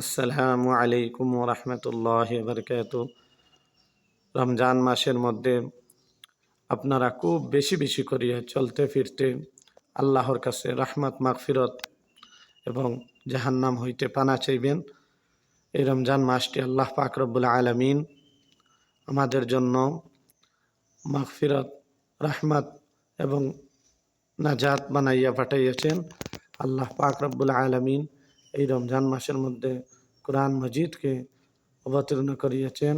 আসসালামু আলাইকুম রহমতুল্লাহ বরকাত রমজান মাসের মধ্যে আপনারা খুব বেশি বেশি করিয়া চলতে ফিরতে আল্লাহর কাছে রহমত, মাগফিরত এবং জাহান্নাম হইতে পানা চাইবেন। এই রমজান মাসটি আল্লাহ পাক রব্বুল আলমিন আমাদের জন্য মাগফিরত, রহমত এবং নাজাত বানাইয়া পাঠাইয়াছেন। আল্লাহ পাক রব্বুল আলমিন এই রমজান মাসের মধ্যে কোরআন মজিদকে অবতীর্ণ করিয়েছেন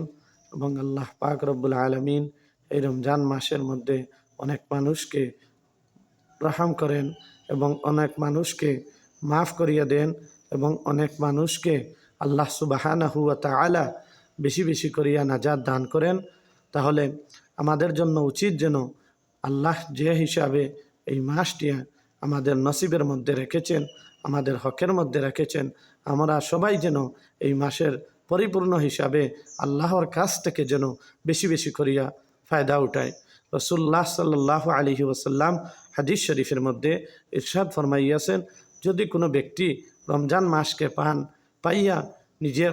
এবং আল্লাহ পাক রব্বুল আলমিন এই রমজান মাসের মধ্যে অনেক মানুষকে রহম করেন এবং অনেক মানুষকে মাফ করিয়া দেন এবং অনেক মানুষকে আল্লাহ সুবাহানা হুয়া তালা বেশি বেশি করিয়া নাজাদ দান করেন। তাহলে আমাদের জন্য উচিত যেন আল্লাহ যে হিসাবে এই মাসটি আমাদের নসিবের মধ্যে রেখেছেন আমাদের হকের মধ্যে রেখেছেন। আমরা সবাই যেন এই মাসের পরিপূর্ণ হিসাবে আল্লাহর কাছ থেকে যেন বেশি বেশি করিয়া ফায়দা উঠায়। রসুল্লাহ সাল্লাহ আলহি ওসাল্লাম হাদিস শরীফের মধ্যে ইরশাদ ফরমাইয়াছেন, যদি কোনো ব্যক্তি রমজান মাসকে পান, পাইয়া নিজের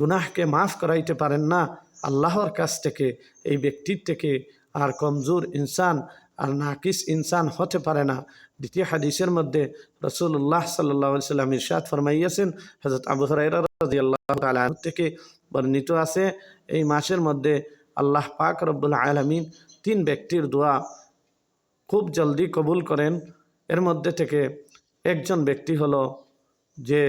গুনাহকে মাফ করাইতে পারেন না, আল্লাহর কাছ থেকে, এই ব্যক্তির থেকে আর কমজোর ইনসান আর নাকিস ইনসান হতে পারে না। দ্বিতীয় হাদিসের মধ্যে রসুল্লাহ সাল্লাহ সাল্লাম ইরশাদ ফরমাইয়াছেন হজরত আবু হরাইরা থেকে বর্ণিত আছে, এই মাসের মধ্যে আল্লাহ পাক রব্বুল আলমিন তিন ব্যক্তির দোয়া খুব জলদি কবুল করেন। এর মধ্যে থেকে একজন ব্যক্তি হলো যে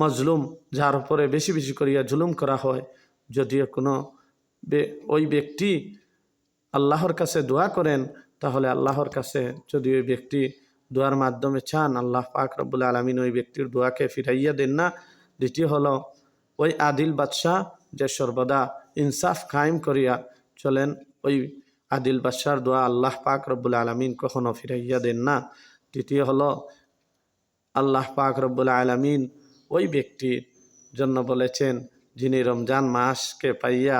মজলুম, যার উপরে বেশি বেশি করিয়া জুলুম করা হয়, যদিও কোনো ওই ব্যক্তি আল্লাহর কাছে দোয়া করেন, তাহলে আল্লাহর কাছে যদি ওই ব্যক্তি দোয়ার মাধ্যমে চান, আল্লাহ পাক রব্বুল আলমিন ওই ব্যক্তির দোয়াকে ফিরাইয়া দেন না। দ্বিতীয় হলো, ওই আদিল বাদশাহ যে সর্বদা ইনসাফ কায়েম করিয়া চলেন, ওই আদিল বাদশার দোয়া আল্লাহ পাক রব্বুল আলমিন কখনো ফিরাইয়া দেন না। তৃতীয় হলো, আল্লাহ পাক রব্বুল আলমিন ওই ব্যক্তির জন্য বলেছেন, যিনি রমজান মাসকে পাইয়া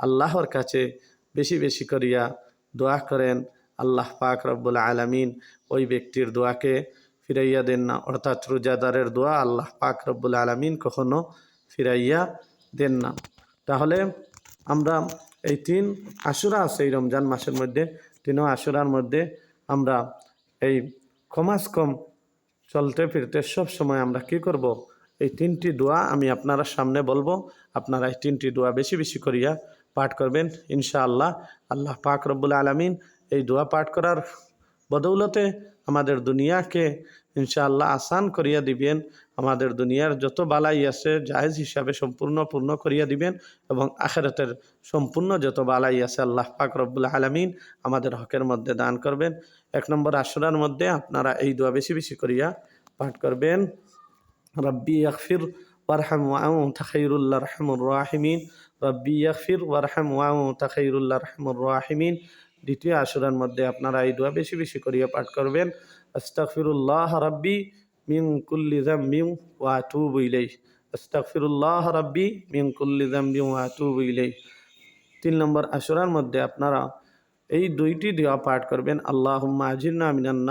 আল্লাহর কাছে বেশি বেশি করিয়া দোয়া করেন আল্লাহ পাক রব্বুল আলমিন। ওই ব্যক্তির দোয়াকে ফিরাইয়া দেন না, অর্থাৎ রোজাদারের দোয়া আল্লাহ পাক রব্বুল আলমিন কখনো ফিরাইয়া দেন না। তাহলে আমরা এই তিন আশুরা আছে এই রমজান মাসের মধ্যে, তিনও আশুরার মধ্যে আমরা এই কমাস কম চলতে ফিরতে সব সময় আমরা কি করব? এই তিনটি দোয়া আমি আপনারা সামনে বলব। আপনারা এই তিনটি দোয়া বেশি বেশি করিয়া পাঠ করবেন, ইনশাআল্লাহ। আল্লাহ পাক রব্বুল আলমিন এই দোয়া পাঠ করার বদৌলতে আমাদের দুনিয়াকে ইনশাআল্লাহ আসান করিয়া দিবেন। আমাদের দুনিয়ার যত বালাই আছে জাহেজ হিসাবে সম্পূর্ণ পূর্ণ করিয়া দিবেন এবং আখেরাতের সম্পূর্ণ যত বালাই আছে, আল্লাহ পাক রব্বুল আলমিন আমাদের হকের মধ্যে দান করবেন। এক নম্বর আশুরার মধ্যে আপনারা এই দোয়া বেশি বেশি করিয়া পাঠ করবেন। রব্বি আখফির ওয়ারহাম ওয়াউ তাখাইরুল্লাহ রহমুর রাহিমিন। রব্বি ইয়াকফির ওয়ারহাম ওয়াউ তাখাইরুল্লাহ রহমুর রাহিমিন। দ্বিতীয় আশুরার মধ্যে আপনারা এই দোয়া বেশি বেশি করিয়া পাঠ করবেন। আস্তাগফিরুল্লাহ রব্বি মিন কুল্লি যামবিন ওয়া আতুবু ইলাইহি। আস্তাগফিরুল্লাহ রব্বি মিন কুল্লি যামবিন ওয়া আতুবু ইলাইহি। তিন নম্বর আশুরার মধ্যে আপনারা এই দুইটি দোয়া পাঠ করবেন। আল্লাহুম্মা আজিরনা মিনান